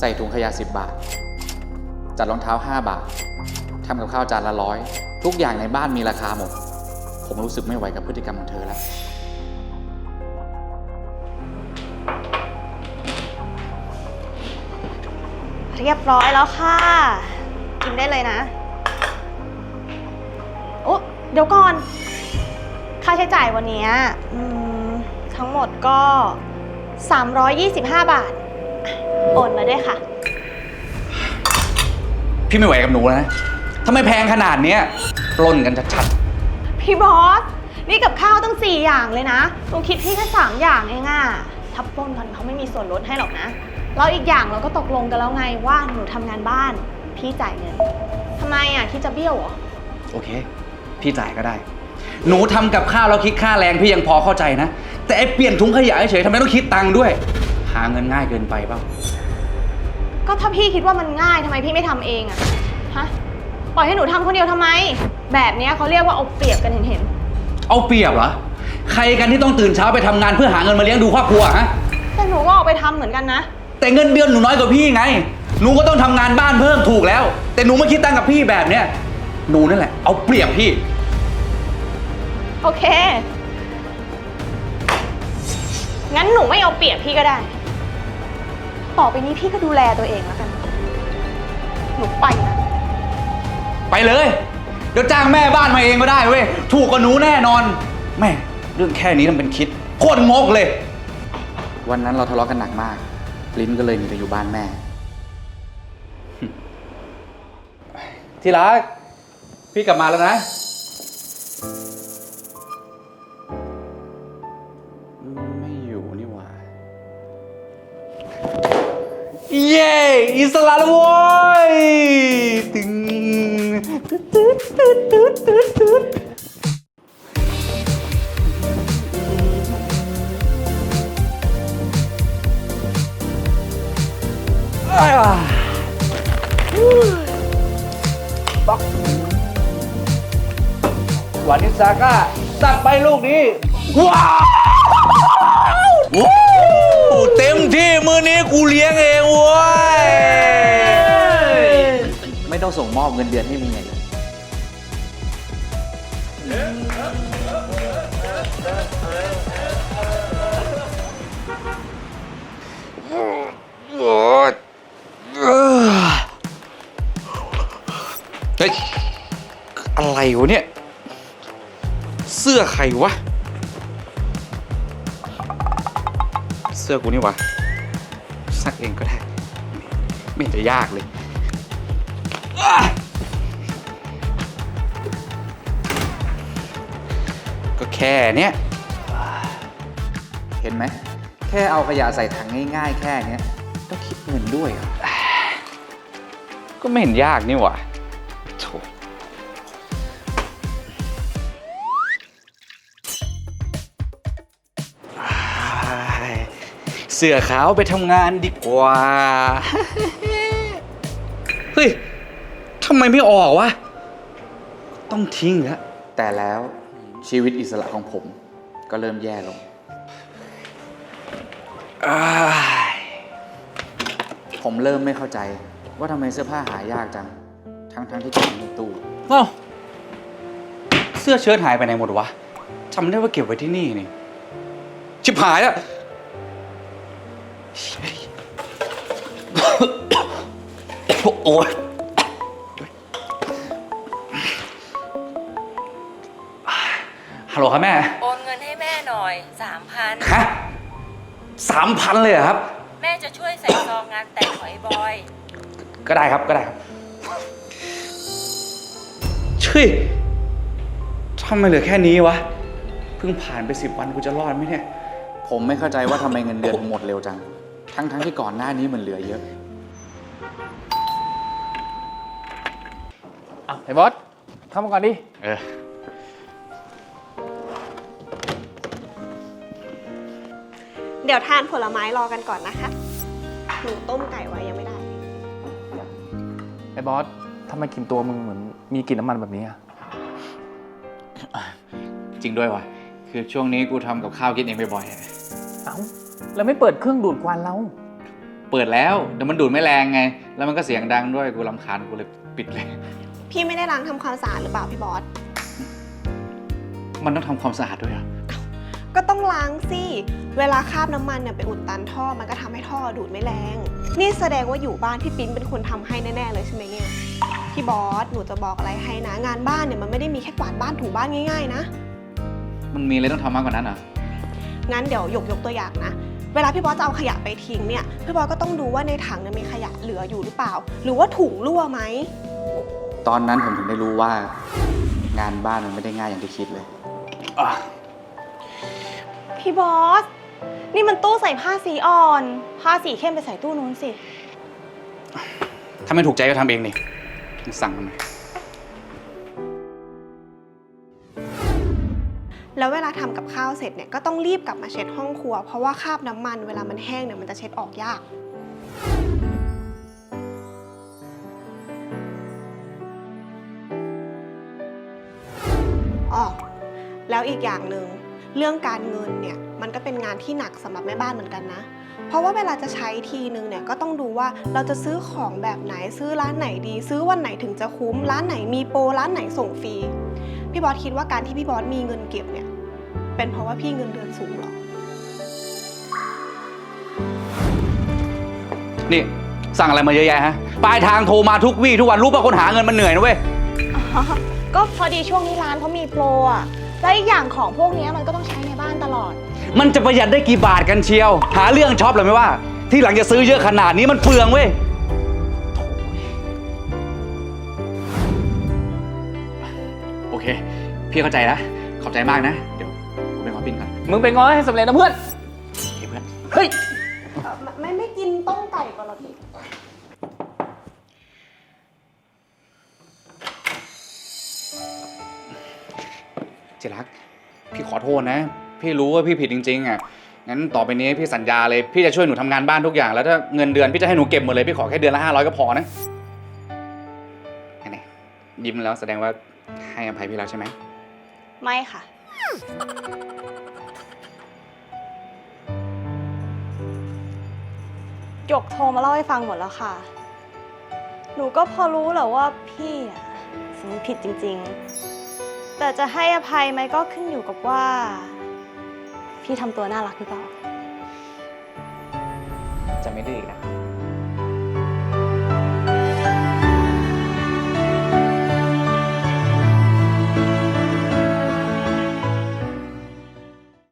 ใส่ถุงขยะ 10 บาท จัดรองเท้า 5 บาททำกับข้าวจานละร้อยทุกอย่างในบ้านมีราคาหมด ผมรู้สึกไม่ไหวกับพฤติกรรมของเธอแล้ว เรียบร้อยแล้วค่ะ กินได้เลยนะ โอ้เดี๋ยวก่อน ค่าใช้จ่ายวันเนี้ยอืมทั้งหมดก็ 325 บาท โอนมาด้วยค่ะ พี่ไม่ไหวกับหนูแล้วนะทำไมแพงขนาดเนี้ยปล้นกันชัดพี่บอส นี่กับข้าวตั้ง 4 อย่างเลยนะหนูคิดพี่แค่3อย่างเองอะทับปล้นกันเขาไม่มีส่วนลดให้หรอกนะ แล้วอีกอย่างเราก็ตกลงกันแล้วไงว่าหนูทำงานบ้าน พี่จ่ายเงินทำไมอะคิดจะเบี้ยวเหรอ ๆ โอเค พี่จ่ายก็ได้ หนูทำกับข้าวแล้วคิดค่าแรงพี่ยังพอเข้าใจนะ แต่ไอเปลี่ยนถุงขยะเฉยๆทำไมต้องคิดตังค์ด้วย หาเงินง่ายเกินไปเปล่า ก็ถ้าพี่คิดว่ามันง่ายทำไมพี่ไม่ทำเองอะฮะ ปล่อยให้หนูทำคนเดียวทำไม แบบเนี้ยเขาเรียกว่าเอาเปรียบกันเห็นเห็นเอาเปรียบเหรอ ใครกันที่ต้องตื่นเช้าไปทำงานเพื่อหาเงินมาเลี้ยงดูครอบครัวฮะ ๆแต่หนูก็ออกไปทำเหมือนกันนะ แต่เงินเดือนหนูน้อยกว่าพี่ไง หนูก็ต้องทำงานบ้านเพิ่มถูกแล้ว แต่หนูมาคิดตังค์กับพี่แบบเนี้ย หนูนั่นแหละ เอาเปรียบพี่ โอเค งั้นหนูไม่เอาเปรียบพี่ก็ได้ ต่อไปนี้พี่ก็ดูแลตัวเองแล้วกัน หนูไปนะไปเลย เดี๋ยวจ้างแม่บ้านมาเองก็ได้เว้ย ถูกกว่าหนูแน่นอน แม่ เรื่องแค่นี้ทำเป็นคิด โคตรงกเลย วันนั้นเราทะเลาะกันหนักมาก ลิ้นก็เลยหนีไปอยู่บ้านแม่ ที่รัก พี่กลับมาแล้วนะ เย้อิสระแล้วโว้ยตึงตึ๊ดตึ๊ดตึ๊ดตึ๊ดตึ๊ดตึ๊ดอ้าวบักวานิสาก้าตัดไปลูกนี้ ว้าว ต้องส่งมอบเงินเดือนให้เมียเลยเฮ้ย อะไรวะเนี่ย เสื้อใครวะ เสื้อกูนี่วะซักเองก็ได้ ไม่เห็นจะยากเลย ก็แค่เนี้ยเห็นไหม แค่เอาขยะใส่ถังง่ายๆ แค่เนี้ยต้องคิดเงินด้วยเหรอก็ไม่เห็นยากนี่หว่าโถอ้ายเสื้อขาวไปทำงานดีกว่า เฮ้ยำไมไม่ออกวะ ต้องทิ้งแล้ว แต่แล้วชีวิตอิสระของผมก็เริ่มแย่ลง อ้ายผมเริ่มไม่เข้าใจว่าทำไมเสื้อผ้าหายากจัง ทั้งๆที่เก็บในตู้ เอ้าเสื้อเชิ้ตหายไปไหนหมดวะจำได้ว่าเก็บไว้ที่นี่นี่ ชิบหายแล้ว โอ๊ย ฮัลโหลครับแม่ โอนเงินให้แม่หน่อยสามพันฮะสามพันเลยเหรอครับ แม่จะช่วยใส่ซองงานแต่งของไอ้บอย ก็ได้ครับก็ได้ครับช่วยทำไมเหลือแค่นี้วะ เพิ่งผ่านไปสิบวันกูจะรอดไหมเนี่ย ผมไม่เข้าใจว่าทำไมเงินเดือนผมหมดเร็วจัง ทั้งทั้งที่ก่อนหน้านี้มันเหลือเยอะอะไอ้บอสเข้ามาก่อนดิ เออ เดี๋ยวทานผลไม้รอกันก่อนนะคะ หนูต้มไก่ไว้ยังไม่ได้ ไอ้บอสทำไมกลิ่นตัวมึงเหมือนมีกลิ่นน้ำมันแบบนี้อะจริงด้วยวะคือช่วงนี้กูทำกับข้าวกินเองบ่อยๆอะเอ้าแล้วไม่เปิดเครื่องดูดควันเรา เปิดแล้วแต่มันดูดไม่แรงไง แล้วมันก็เสียงดังด้วยกูรำคาญกูเลยปิดเลย พี่ไม่ได้ล้างทำความสะอาดหรือเปล่าพี่บอส มันต้องทำความสะอาดด้วยเหรอ ก็ต้องล้างสิ เวลาคราบน้ำมันเนี่ยไปอุดตันท่อมันก็ทำให้ท่อดูดไม่แรง นี่แสดงว่าอยู่บ้านพี่ปิ๊นเป็นคนทำให้แน่ๆเลยใช่ไหมเนี่ยพี่บอสหนูจะบอกอะไรให้นะ งานบ้านเนี่ยมันไม่ได้มีแค่กวาดบ้านถูบ้านง่ายๆนะ มันมีอะไรต้องทำมากกว่านั้นเหรอ งั้นเดี๋ยวยกยกตัวอย่างนะ เวลาพี่บอสจะเอาขยะไปทิ้งเนี่ย พี่บอสก็ต้องดูว่าในถังเนี่ยมีขยะเหลืออยู่หรือเปล่า หรือว่าถุงรั่วไหม ตอนนั้นผมถึงได้รู้ว่า งานบ้านมันไม่ได้ง่ายอย่างที่คิดเลยอะ พี่บอส นี่มันตู้ใส่ผ้าสีอ่อน ผ้าสีเข้มไปใส่ตู้นู้นสิ ถ้าไม่ถูกใจก็ทำเองดิสั่งทำไมแล้วเวลาทำกับข้าวเสร็จเนี่ยก็ต้องรีบกลับมาเช็ดห้องครัว เพราะว่าคราบน้ำมันเวลามันแห้งเนี่ยมันจะเช็ดออกยาก อ๋อ แล้วอีกอย่างหนึ่ง เรื่องการเงินเนี่ยมันก็เป็นงานที่หนักสำหรับแม่บ้านเหมือนกันนะ เพราะว่าเวลาจะใช้ทีนึงเนี่ยก็ต้องดูว่าเราจะซื้อของแบบไหนซื้อร้านไหนดี ซื้อวันไหนถึงจะคุ้ม ร้านไหนมีโปรร้านไหนส่งฟรีพี่บอสคิดว่าการที่พี่บอสมีเงินเก็บเนี่ยเป็นเพราะว่าพี่เงินเดือนสูงเหรอนี่สั่งอะไรมาเยอะแยะฮะปลายทางโทรมาทุกวี่ทุกวันรู้ป่ะคนหาเงินมันเหนื่อยนะเว้ยก็พอดีช่วงนี้ร้านเขามีโปรอะ และอีกอย่างของพวกเนี้ยมันก็ต้องใช้ในบ้านตลอด มันจะประหยัดได้กี่บาทกันเชียว หาเรื่องช็อปเลยไหมว่า ที่หลังจะซื้อเยอะขนาดนี้มันเปลืองเว้ย โอเค พี่เข้าใจนะ ขอบใจมากนะ เดี๋ยวกูไปขอปิ้นก่อนมึงไปง้อให้สำเร็จนะเพื่อนโอเคเพื่อน เฮ้ย ไม่ไม่กินต้มไก่ก่อนเหรอพี่ เจรักพี่ขอโทษนะ พี่รู้ว่าพี่ผิดจริงๆอะงั้นต่อไปนี้พี่สัญญาเลยพี่จะช่วยหนูทำงานบ้านทุกอย่างแล้วถ้าเงินเดือนพี่จะให้หนูเก็บหมดเลยพี่ขอแค่เดือนละห้าร้อยก็พอนะไหนๆยิ้มแล้วแสดงว่าให้อภัยพี่แล้วใช่ไหม ไม่ค่ะ หยกโทรมาเล่าให้ฟังหมดแล้วค่ะ หนูก็พอรู้แหละว่าพี่อะสำนึกผิดจริง ๆ แต่จะให้อภัยไหมก็ขึ้นอยู่กับว่า พี่ทำตัวน่ารักหรือเปล่า จะไม่ดื้ออีกนะ